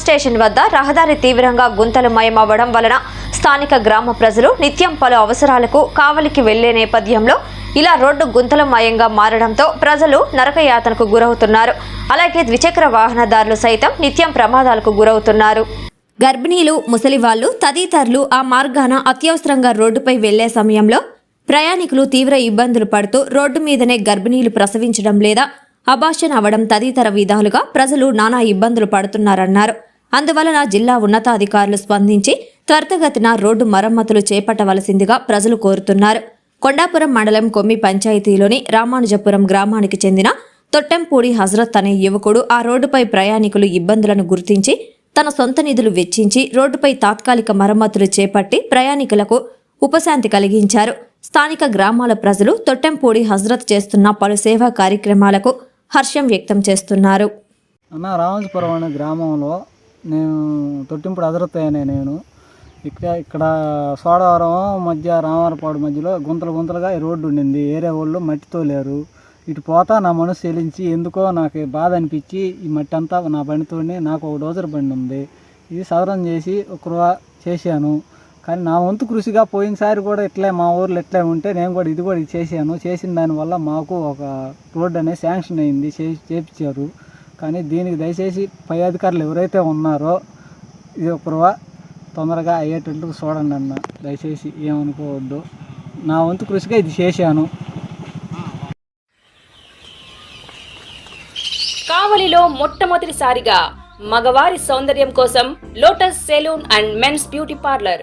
Station వద్ద రహదారి తీవ్రంగా గుంతలమయం అవ్వడం వలన స్థానిక గ్రామ ప్రజలు నిత్యం పలు అవసరాలకు కావలికి వెళ్ళే నేపథ్యంలో ఇలా రోడ్డు గుంతలమయంగా మారడంతో ప్రజలు నరకయాతనకు గురవుతున్నారు. అలాగే ద్విచక్ర వాహనదారులు సైతం నిత్యం ప్రమాదాలకు గురవుతున్నారు. గర్భిణీలు ముసలివాళ్ళు తదితరులు ఆ మార్గాన అత్యవసరంగా రోడ్డుపై వెళ్ళే సమయంలో ప్రయాణికులు తీవ్ర ఇబ్బందులు పడుతూ రోడ్డు మీదనే గర్భిణీలు ప్రసవించడం లేదా అభాషన్ అవడం తదితర విధాలుగా ప్రజలు నానా ఇబ్బందులు పడుతున్నారన్నారు. అందువలన జిల్లా ఉన్నతాధికారులు స్పందించి త్వరితగతిన రోడ్డు మరమ్మతులు చేపట్టవలసిందిగా ప్రజలు కోరుతున్నారు. కొండాపురం మండలం కొమ్మి పంచాయతీలోని రామానుజపురం గ్రామానికి చెందిన తొట్టెంపూడి హజరత్ అనే యువకుడు ఆ రోడ్డుపై ప్రయాణికులు ఇబ్బందులను గుర్తించి తన సొంత నిధులు వెచ్చించి రోడ్డుపై తాత్కాలిక మరమ్మతులు చేపట్టి ప్రయాణికులకు ఉపశాంతి కలిగించారు. స్థానిక గ్రామాల ప్రజలు తొట్టెంపూడి హజరత్ చేస్తున్న పలు సేవా కార్యక్రమాలకు హర్షం వ్యక్తం చేస్తున్నారు. అన్న రామజపురం అనే గ్రామంలో నేను తొట్టింపుడు అదరతయ్యనే నేను ఇక్కడ ఇక్కడ సోడవరం మధ్య రామవరపాడు మధ్యలో గుంతలు గుంతలుగా రోడ్డు ఉండింది. ఏరియా వాళ్ళు మట్టితో లేరు ఇటు పోతా నా మనసు చెలించి ఎందుకో నాకు బాధ అనిపించి ఈ మట్టి అంతా నా బండితోనే నాకు ఒక డోజర్ బండి ఉంది. ఇది సదరం చేసి ఒక రూపా చేశాను. కానీ నా వంతు కృషిగా పోయినసారి కూడా ఇట్లే మా ఊర్లో ఇట్లే ఉంటే నేను కూడా ఇది కూడా ఇది చేశాను. చేసిన దానివల్ల మాకు ఒక రోడ్డు అనేది శాంక్షన్ అయింది చేపించారు. కానీ దీనికి దయచేసి పై అధికారులు ఎవరైతే ఉన్నారో ఇది ఒక రూపా తొందరగా అయ్యేటట్టు చూడండి అన్న. దయచేసి ఏమనుకోవద్దు. నా వంతు కృషిగా ఇది చేశాను. కావలిలో మొట్టమొదటిసారిగా మగవారి సౌందర్యం కోసం lotus salon and men's beauty parlour